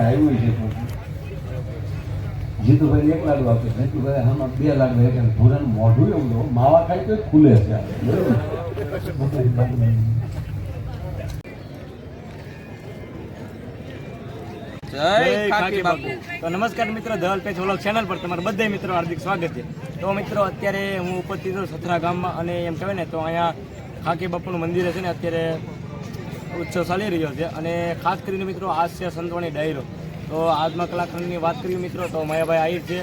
આવ્યું છે એક લાડુ આપે જીતુભાઈ આમાં બે લાડુ એક ભૂરાનું મોઢું એવું લો, માવા ખાય તો ખુલે છે જય કાકી બાપુ. તો નમસ્કાર મિત્રો, ધવલ પેજ વ્લોગ ચેનલ પર તમારા બધા મિત્રો હાર્દિક સ્વાગત છે. તો મિત્રો, અત્યારે હું ઉપસ્થિત છું સથરા ગામમાં અને એમ કહેવાય ને, તો અહીંયા ખાકી બાપુનું મંદિર છે ને, અત્યારે ઉત્સવ ચાલી રહ્યો છે અને ખાસ કરીને મિત્રો આજ છે સંતવાણી ડાયરો. તો આજમાં કલાકારની વાત કરીએ મિત્રો તો માયાભાઈ આહિર છે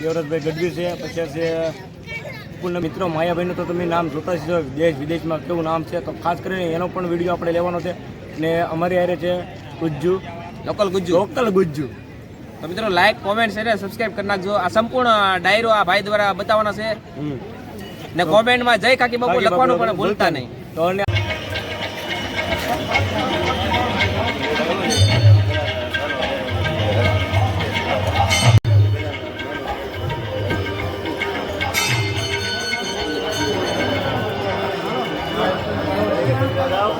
દેવરતભાઈ ગઢવી છે પછી છે પૂર્ણ મિત્રો. માયાભાઈનું તો તમે નામ જોતા જ છો દેશ વિદેશમાં કેવું નામ છે. તો ખાસ કરીને એનો પણ વીડિયો આપણે લેવાનો છે. અને અમારી હારે છે ગુજ્જુ. લોકલ ગુજ્જુ. લોકલ ગુજ્જુ. તો મિત્રો લાઈક કોમેન્ટ શેર સબસ્ક્રાઇબ કરી નાખજો. આ સંપૂર્ણ ડાયરો આ ભાઈ દ્વારા બતાવવાનો છે. ને કોમેન્ટમાં જય કાકી બાપુ લખવાનું પણ ભૂલતા નહીં. તો અને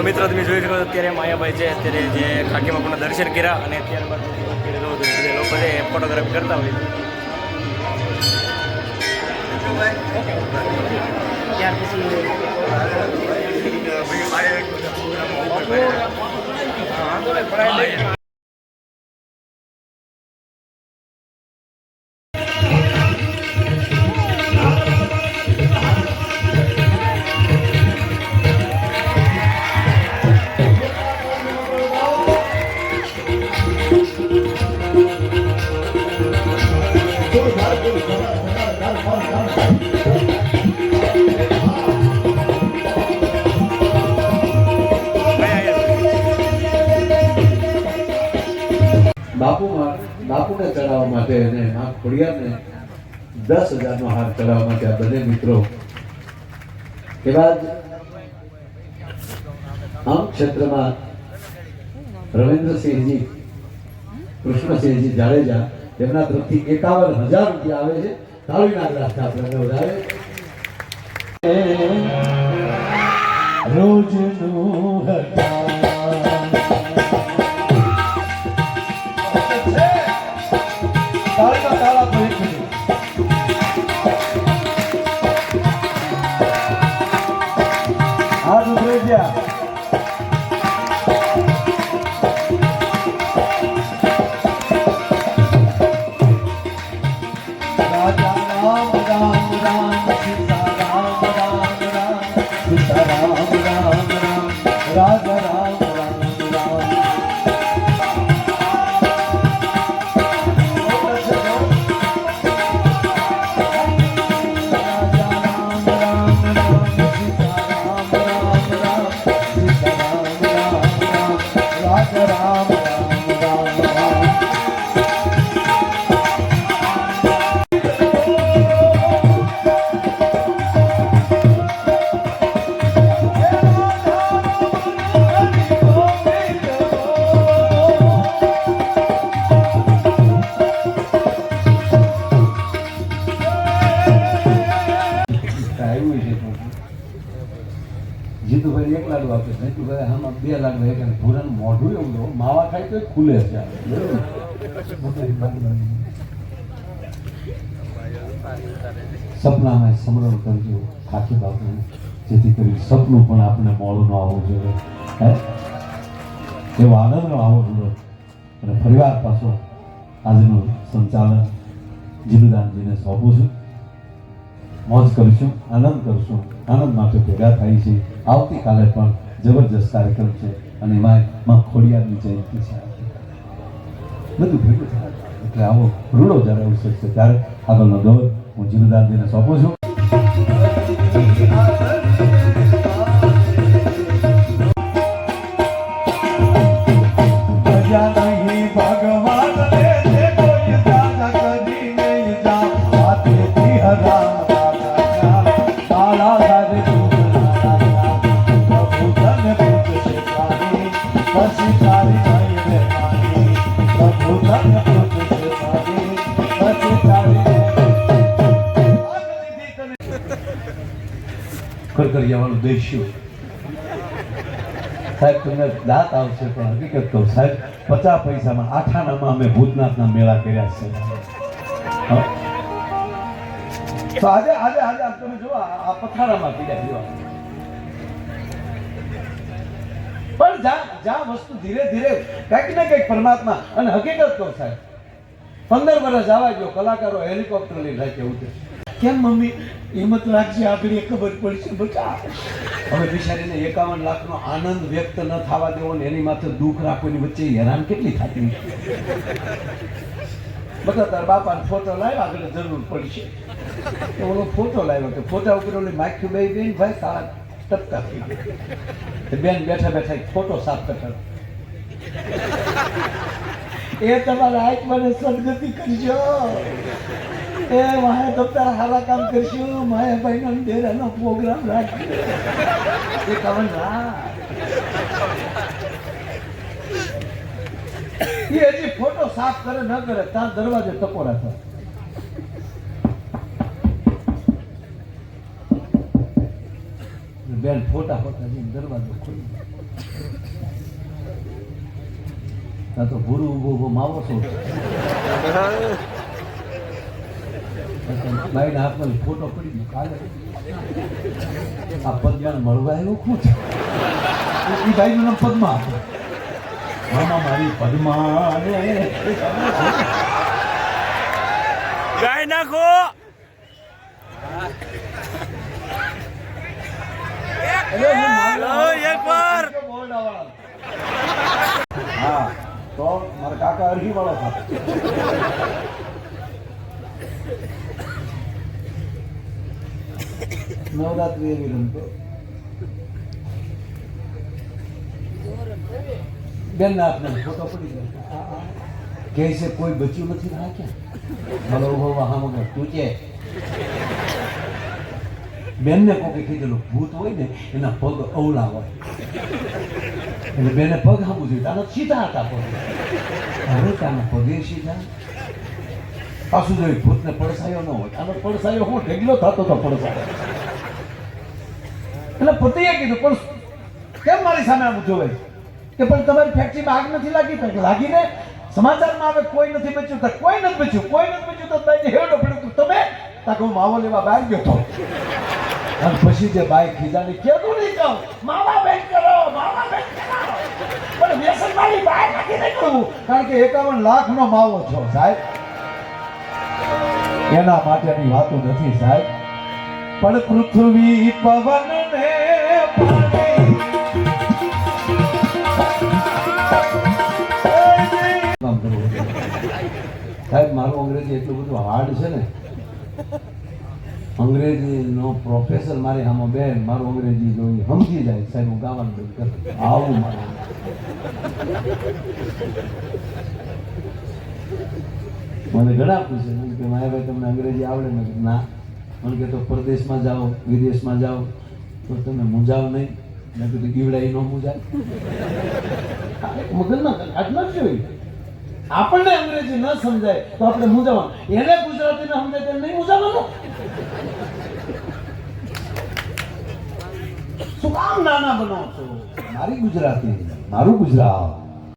તો મિત્રો, તમે જોઈ શકો અત્યારે માયાભાઈ છે, અત્યારે જે ખાકી બાપુના દર્શન કર્યા અને ત્યારબાદ લોકો છે ફોટોગ્રાફી કરતા હોય. ત્યાર પછી બાપુમાં માટે અને આ ખોડિયારને દસ હજારનો હાર ચડાવવા માટે આ મિત્રો એવા જ આમ ક્ષેત્રમાં રવિન્દ્રસિંહજી કૃષ્ણસિંહજી જાડેજા, તેમના તરફથી એકાવન હજાર રૂપિયા આવે છે. તાળીના ગ્રાસ આપણે વધારે. રોજનું હતા તાળીના જીતુભાઈ એક લાડુ આપે જીતુભાઈ આમાં બે લાડુ એક અને ભૂરાનું મોઢું એવું દો માવા ખાય તો ખુલે છે સપનામાં સમરણ કરજો ખાખી બાપુ જેથી કરી સપનું પણ આપણે મોડું ન આવવું જોઈએ. હે? એવો આનંદનો આવો જોઈએ. અને પરિવાર પાછો આજનું સંચાલન જીનુદાનજીને સોંપું છું. મોજ કરીશું, આનંદ કરશું. આનંદ માટે ભેગા થાય છે. આવતીકાલે પણ જબરજસ્ત કાર્યક્રમ છે અને એમાં માં ખોડિયારની જયંતિ છે. બધું ભેગું થાય. એટલે આવો રૂડો જ્યારે અવસર છે ત્યારે આગળનો દોર હું જીલુદાનજીને સોંપું છું. કરકરિયાવાળું દઈશું સાહેબ, તમને દાંત આવશે, પણ હકીકત કહું, સાહેબ, પચાસ પૈસામાં આઠાણામાં અમે ભૂતનાથના મેળા કર્યા છે. પથારામાં પણ જ્યાં વસ્તુ ધીરે ધીરે કંઈક ને કંઈક પરમાત્મા, અને હકીકત કહું, સાહેબ, પંદર વર્ષ આવા ગયો કલાકારો હેલિકોપ્ટર લઈને રાખે કેવું છે કેમ મમ્મી? હિંમત રાખજે, આગળ ખબર પડશે, બચા. હવે બિચારીને એકાવન લાખનો આનંદ વ્યક્ત ન થવા દેવો ને એની માથે દુઃખ રાખવાની વચ્ચે હેરાન કેટલી થતી બધા તાર બાપા ફોટો લાવ્યા, આગળ જરૂર પડશે. ઓલો ફોટો લાવ્યો તો ફોટા ઉપર ઓલી માખ્યું બે બેન, ભાઈ તારા ટપકા થઈ બેન બેઠા બેઠા ફોટો સાફ કરતા એ તમારા આત્માને સદગતિ કરજો. એ મારે તો તારા હારા કામ કરશું. ડેરાનો પ્રોગ્રામ રાખ્યો એ એ હજી ફોટો સાફ કરે, ન કરે ત્યાં દરવાજે તકો રાખો. બેન, ફોટા ફોટા જઈને દરવાજો ખોલી ત્યાં તો ભૂરું ઊભો ઊભો માવો છો. ભાઈ હાથમાં ફોટો પડી ગયો કાલે. આ પદ્માને મળવા આવ્યો શું છે એ ભાઈનું નામ પદ્મા. મામા મારી પદ્મા ગાય નાખો. હા તો મારા કાકા અરજી વાળો હતા. નવરાત્રી એવી રમતો. બેન ના હાથમાં ફોટો પડી ગયો. કહે છે, કોઈ બચ્યું નથી રાખ્યા મને ઊભો હા મગર તું છે બેનને કોકે કીધેલું, ભૂત હોય ને, એના પગ અવળા હોય એટલે બેને પગ હામું જોયું તાનો સીધા હતા પગ. હવે તાના પગે સીધા. પાછું જોયું ભૂતને પડસાયો ન હોય આનો પડસાયો હું ઢગલો થતો તો પડસાયો. એટલે પતિએ કીધું, પણ કેમ મારી સામે આમ છે? કે પણ તમારી ફેક્ટરીમાં આગ નથી લાગી? કે લાગીને સમાચારમાં આવે, કોઈ નથી બચ્યું. તો કોઈ નથી બચ્યું, કોઈ નથી બચ્યું. તો તમે હેડો પડ્યું તમે હું માવો લેવા બહાર ગયો તો. અને પછી જે બાઈક ખીજાની કેવું નહીં કહું માવા બેન કરો, માવા બેન કરો. પણ વ્યસન મારી બાઈક નાખી નહીં કારણ કે એકાવન લાખ નો માવો છો સાહેબ. એના માટેની વાતો નથી સાહેબ. પણ પૃથ્વી પવન ને સાહેબ, મારું અંગ્રેજી એટલું બધું હાર્ડ છે ને. અંગ્રેજીનો પ્રોફેસર મારી સામે બેન, મારું અંગ્રેજી જોઈ સમજી જાય. સાહેબ, હું ગાવાનું બંધ કરું. આવું મારું. મને ઘણા પૂછે કે, માયાભાઈ, તમને અંગ્રેજી આવડે મેં ના. મને કે તો પરદેશમાં જાઓ, વિદેશમાં જાઓ. તો તમે મૂંઝાવ નહીં. મેં કીધું, ગીવડાઈ ન મૂંઝાય. મગજમાં આટલું જ જોઈ આપણને અંગ્રેજી ન સમજાય તો આપણે મૂંઝાવાનું. એને ગુજરાતી ન સમજાય તો નહીં મૂંઝાવાનું. શું કામ નાના બનાવો છો? મારી ગુજરાતી મારું ગુજરાત.